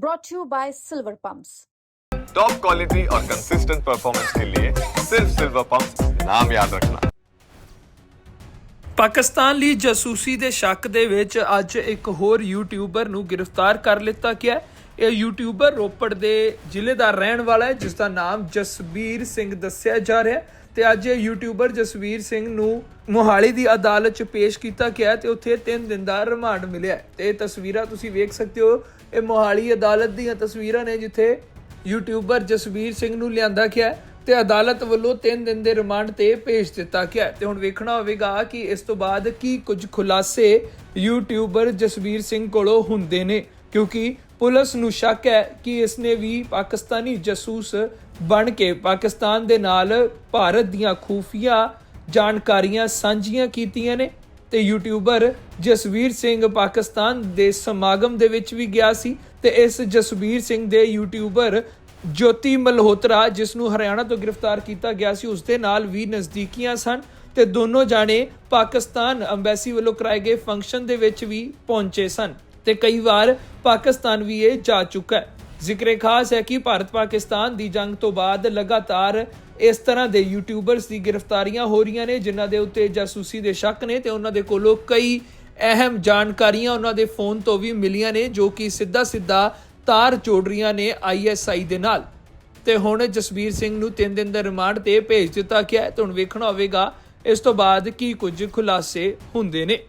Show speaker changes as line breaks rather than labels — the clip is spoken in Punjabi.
brought to you by Silver Pumps.
Top quality और कंसिस्टेंट परफॉर्मेंस के लिए सिर्फ सिल्वर पंप नाम याद रखना
ਪਾਕਿਸਤਾਨ ਲਈ ਜਾਸੂਸੀ ਦੇ ਸ਼ੱਕ ਦੇ ਵਿੱਚ ਅੱਜ ਇੱਕ ਹੋਰ ਯੂਟਿਊਬਰ ਨੂੰ ਗ੍ਰਿਫਤਾਰ ਕਰ ਲਿੱਤਾ ਗਿਆ ਹੈ। ਇਹ ਯੂਟਿਊਬਰ ਰੋਪੜ ਦੇ ਜ਼ਿਲ੍ਹੇ ਦਾ ਰਹਿਣ ਵਾਲਾ ਹੈ ਜਿਸ ਦਾ ਨਾਮ ਜਸਬੀਰ ਸਿੰਘ ਦੱਸਿਆ ਜਾ ਰਿਹਾ ਹੈ ਤੇ ਅੱਜ ਇਹ ਯੂਟਿਊਬਰ ਜਸਬੀਰ ਸਿੰਘ ਨੂੰ ਮੋਹਾਲੀ ਦੀ ਅਦਾਲਤ 'ਚ ਪੇਸ਼ ਕੀਤਾ ਗਿਆ ਤੇ ਉੱਥੇ 3 ਦਿਨ ਦਾ ਰਿਮਾਂਡ ਮਿਲਿਆ ਹੈ। ਤੇ ਇਹ ਤਸਵੀਰਾਂ ਤੁਸੀਂ ਵੇਖ ਸਕਦੇ ਹੋ, ਇਹ ਮੋਹਾਲੀ ਅਦਾਲਤ ਦੀਆਂ ਤਸਵੀਰਾਂ ਨੇ, ਜਿੱਥੇ ਯੂਟਿਊਬਰ ਜਸਬੀਰ ਸਿੰਘ ਨੂੰ ਲਿਆਂਦਾ ਗਿਆ ਹੈ ਤੇ ਅਦਾਲਤ ਵੱਲੋਂ 3 ਦਿਨ ਦੇ ਰਿਮਾਂਡ ਤੇ ਭੇਜ ਦਿੱਤਾ ਗਿਆ ਹੈ। ਤੇ ਹੁਣ ਵੇਖਣਾ ਹੋਵੇਗਾ ਕਿ ਇਸ ਤੋਂ ਬਾਅਦ ਕੀ ਕੁਝ ਖੁਲਾਸੇ ਯੂਟਿਊਬਰ ਜਸਬੀਰ ਸਿੰਘ ਕੋਲੋਂ ਹੁੰਦੇ ਨੇ, ਕਿਉਂਕਿ ਪੁਲਿਸ ਨੂੰ ਸ਼ੱਕ ਹੈ ਕਿ ਇਸ ਨੇ ਵੀ ਪਾਕਿਸਤਾਨੀ ਜਾਸੂਸ ਬਣ ਕੇ ਪਾਕਿਸਤਾਨ ਦੇ ਨਾਲ ਭਾਰਤ ਦੀਆਂ ਖੂਫੀਆ ਜਾਣਕਾਰੀਆਂ ਸਾਂਝੀਆਂ ਕੀਤੀਆਂ ਨੇ। ਤੇ ਯੂਟਿਊਬਰ ਜਸਵੀਰ ਸਿੰਘ ਪਾਕਿਸਤਾਨ ਦੇ ਸਮਾਗਮ ਦੇ ਵਿੱਚ ਵੀ ਗਿਆ ਸੀ ਤੇ ਇਸ ਜਸਵੀਰ ਸਿੰਘ ਦੇ ਯੂਟਿਊਬਰ ਜੋਤੀ ਮਲਹੋਤਰਾ, ਜਿਸ ਨੂੰ ਹਰਿਆਣਾ ਤੋਂ ਗ੍ਰਿਫਤਾਰ ਕੀਤਾ ਗਿਆ ਸੀ, ਉਸ ਦੇ ਨਾਲ ਵੀ ਨਜ਼ਦੀਕੀਆਂ ਸਨ ਤੇ ਦੋਨੋਂ ਜਾਣੇ ਪਾਕਿਸਤਾਨ ਅੰਬੈਸੀ ਵੱਲੋਂ ਕਰਾਏ ਗਏ ਫੰਕਸ਼ਨ ਦੇ ਵਿੱਚ ਵੀ ਪਹੁੰਚੇ ਸਨ। ਤੇ ਕਈ ਵਾਰ ਪਾਕਿਸਤਾਨ ਵੀ ਇਹ ਜਾ ਚੁੱਕਾ ਹੈ। ਜ਼ਿਕਰੇ ਖਾਸ ਹੈ ਕਿ ਭਾਰਤ ਪਾਕਿਸਤਾਨ ਦੀ ਜੰਗ ਤੋਂ ਬਾਅਦ ਲਗਾਤਾਰ ਇਸ ਤਰ੍ਹਾਂ ਦੇ ਯੂਟਿਊਬਰਸ ਦੀ ਗ੍ਰਿਫਤਾਰੀਆਂ ਹੋ ਰਹੀਆਂ ਨੇ, ਜਿਨ੍ਹਾਂ ਦੇ ਉੱਤੇ ਜਾਸੂਸੀ ਦੇ ਸ਼ੱਕ ਨੇ ਤੇ ਉਹਨਾਂ ਦੇ ਕੋਲੋਂ ਕਈ ਅਹਿਮ ਜਾਣਕਾਰੀਆਂ ਉਹਨਾਂ ਦੇ ਫੋਨ ਤੋਂ ਵੀ ਮਿਲੀਆਂ ਨੇ, ਜੋ ਕਿ ਸਿੱਧਾ ਸਿੱਧਾ ਤਾਰ ਜੋੜ ਰਹੀਆਂ ਨੇ ਆਈਐਸਆਈ ਦੇ ਨਾਲ। ਤੇ ਹੁਣ ਜਸਬੀਰ ਸਿੰਘ ਨੂੰ 3 ਦਿਨ ਦਾ ਰਿਮਾਂਡ ਤੇ ਭੇਜ ਦਿੱਤਾ ਗਿਆ ਹੈ ਤੇ ਹੁਣ ਵੇਖਣਾ ਹੋਵੇਗਾ ਇਸ ਤੋਂ ਬਾਅਦ ਕੀ ਕੁਝ ਖੁਲਾਸੇ ਹੁੰਦੇ ਨੇ।